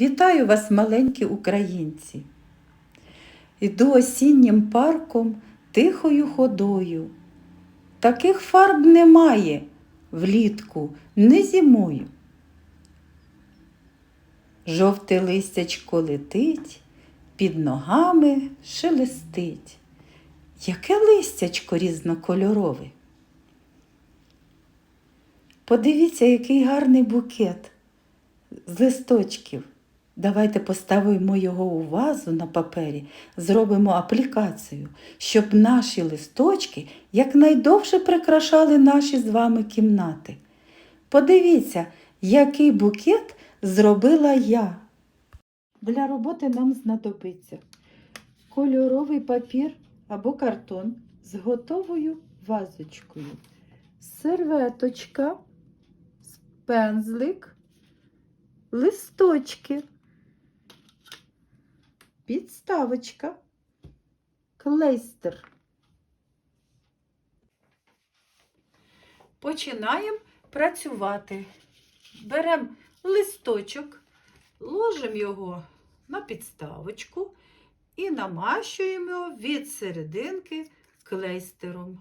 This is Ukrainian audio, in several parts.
Вітаю вас, маленькі українці. Іду осіннім парком тихою ходою. Таких фарб немає влітку, не зимою. Жовте листячко летить, під ногами шелестить. Яке листячко різнокольорове. Подивіться, який гарний букет з листочків. Давайте поставимо його у вазу на папері, зробимо аплікацію, щоб наші листочки якнайдовше прикрашали наші з вами кімнати. Подивіться, який букет зробила я. Для роботи нам знадобиться кольоровий папір або картон з готовою вазочкою, серветочка, пензлик, листочки, підставочка, клейстер. Починаємо працювати. Беремо листочок, ложимо його на підставочку і намащуємо від серединки клейстером.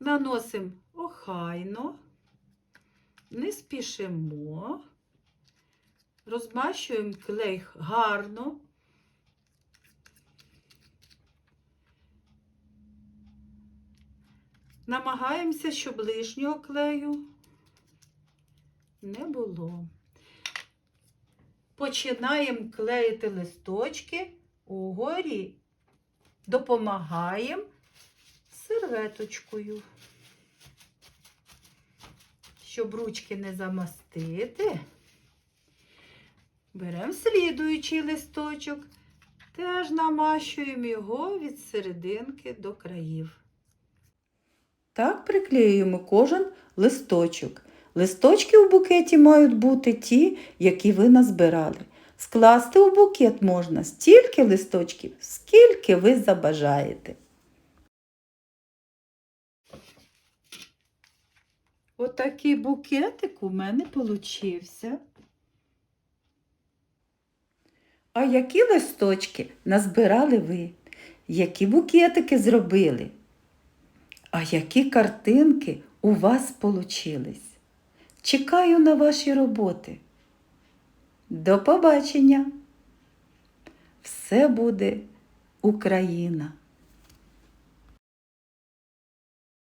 Наносимо охайно, не спішимо, розмащуємо клей гарно. Намагаємося, щоб лишнього клею не було. Починаємо клеїти листочки угорі, допомагаємо серветочкою. Щоб ручки не замастити, беремо слідуючий листочок, теж намащуємо його від серединки до країв. Так приклеюємо кожен листочок. Листочки у букеті мають бути ті, які ви назбирали. Скласти у букет можна стільки листочків, скільки ви забажаєте. Отакий букетик у мене получився. А які листочки назбирали ви? Які букетики зробили? А які картинки у вас получились? Чекаю на ваші роботи. До побачення! Все буде Україна!